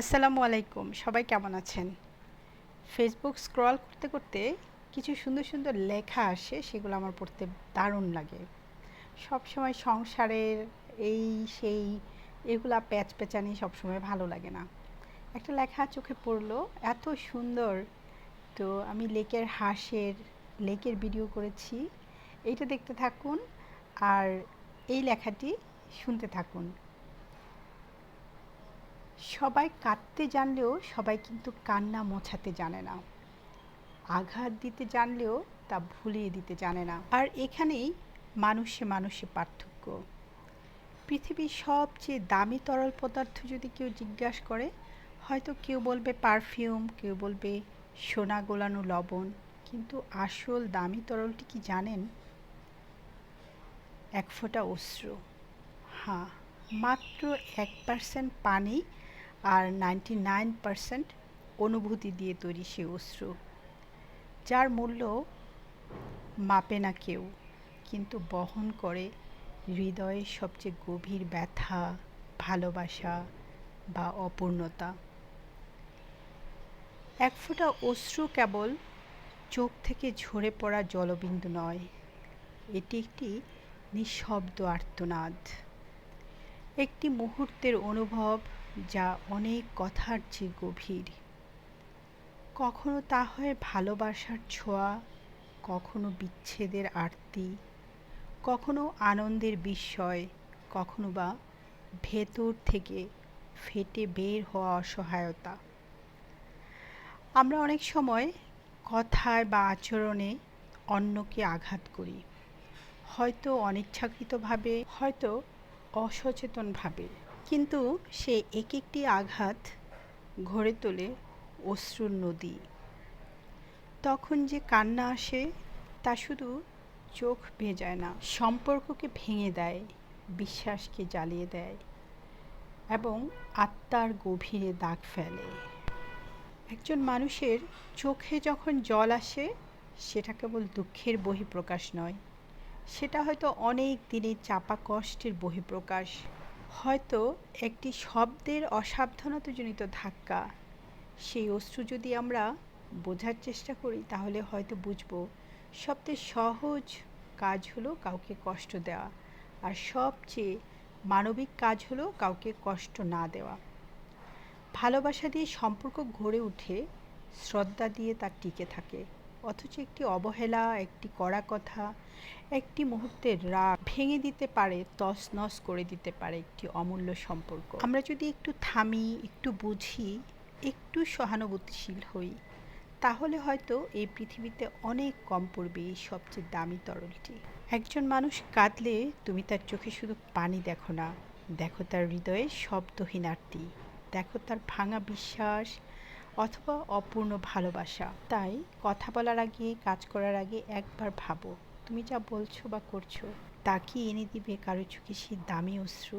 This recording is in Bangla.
আসসালামু আলাইকুম, সবাই কেমন আছেন? ফেসবুক স্ক্রল করতে করতে কিছু সুন্দর সুন্দর লেখা আসে, সেগুলো আমার পড়তে দারুণ লাগে। সব সময় সংসারের এই, সেই, এগুলা প্যাচ প্যাচানি সবসময় ভালো লাগে না। একটা লেখা চোখে পড়ল, এত সুন্দর। তো আমি লেকের হাঁসের, লেকের ভিডিও করেছি। এইটা দেখতে থাকুন আর এই লেখাটি শুনতে থাকুন। সবাই কাঁদতে জানলেও সবাই কিন্তু কান্না মোছাতে জানে না। আঘাত দিতে জানলেও তা ভুলিয়ে দিতে জানে না। আর এখানেই মানুষে মানুষে পার্থক্য। পৃথিবীর সবচেয়ে দামি তরল পদার্থ যদি কেউ জিজ্ঞাসা করে, হয়তো কেউ বলবে পারফিউম, কেউ বলবে সোনা গোলানো লবণ। কিন্তু আসল দামি তরলটি কি জানেন? এক ফোঁটা অশ্রু। হ্যাঁ মাত্র এক পার্সেন্ট পানি আর নাইনটি নাইন পারসেন্ট অনুভূতি দিয়ে তৈরি সে অশ্রু, যার মূল্য মাপে না কেউ, কিন্তু বহন করে হৃদয়ের সবচেয়ে গভীর ব্যথা, ভালোবাসা বা অপূর্ণতা। এক ফোঁটা অশ্রু কেবল চোখ থেকে ঝরে পড়া জলবিন্দু নয়, এটি একটি নিঃশব্দ আর্তনাদ। একটি মুহূর্তের অনুভব যা অনেক কথার চেয়ে গভীর। কখনো তা হয় ভালোবাসার ছোঁয়া, কখনো বিচ্ছেদের আরতি, কখনো আনন্দের বিস্ময়, কখনো বা ভেতর থেকে ফেটে বের হওয়া অসহায়তা। আমরা অনেক সময় কথায় বা আচরণে অন্যকে আঘাত করি। হয়তো অনিচ্ছাকৃতভাবে, হয়তো অসচেতনভাবে। কিন্তু সে এক একটি আঘাত ঘরে তোলে অশ্রুর নদী। তখন যে কান্না আসে, তা শুধু চোখ ভেজায় না, সম্পর্ককে ভেঙে দেয়, বিশ্বাসকে জ্বালিয়ে দেয় এবং আত্মার গভীরে দাগ ফেলে। একজন মানুষের চোখে যখন জল আসে, সেটা কেবল দুঃখের বহিঃপ্রকাশ নয়, সেটা হয়তো অনেক দিনের চাপা কষ্টের বহিঃপ্রকাশ। হয়তো একটি শব্দের অসাবধানতাজনিত ধাক্কা। সেই অশ্রু যদি আমরা বোঝার চেষ্টা করি, তাহলে হয়তো বুঝব সবচেয়ে সহজ কাজ হলো কাউকে কষ্ট দেওয়া আর সবচেয়ে মানবিক কাজ হলো কাউকে কষ্ট না দেওয়া। ভালোবাসা দিয়ে সম্পর্ক গড়ে উঠে, শ্রদ্ধা দিয়ে তার টিকে থাকে। অথচ একটি অবহেলা, একটি কড়া কথা, একটি মুহূর্তের রাগ ভেঙে দিতে পারে তস নস করে দিতে পারে একটি অমূল্য সম্পর্ক। আমরা যদি একটু থামি, একটু বুঝি, একটু সহানুভূতিশীল হই, তাহলে হয়তো এই পৃথিবীতে অনেক কম পড়বে এই সবচেয়ে দামি তরলটি। একজন মানুষ কাঁদলে তুমি তার চোখে শুধু পানি দেখো না, দেখো তার হৃদয়ে শব্দহীন আরতি দেখো তার ভাঙা বিশ্বাস অথবা অপূর্ণ ভালোবাসা। তাই কথা বলার আগে, কাজ করার আগে একবার ভাবো, তুমি যা বলছো বা করছ, তা কি এনে দিবে কারও চোখে সেই দামি অশ্রু?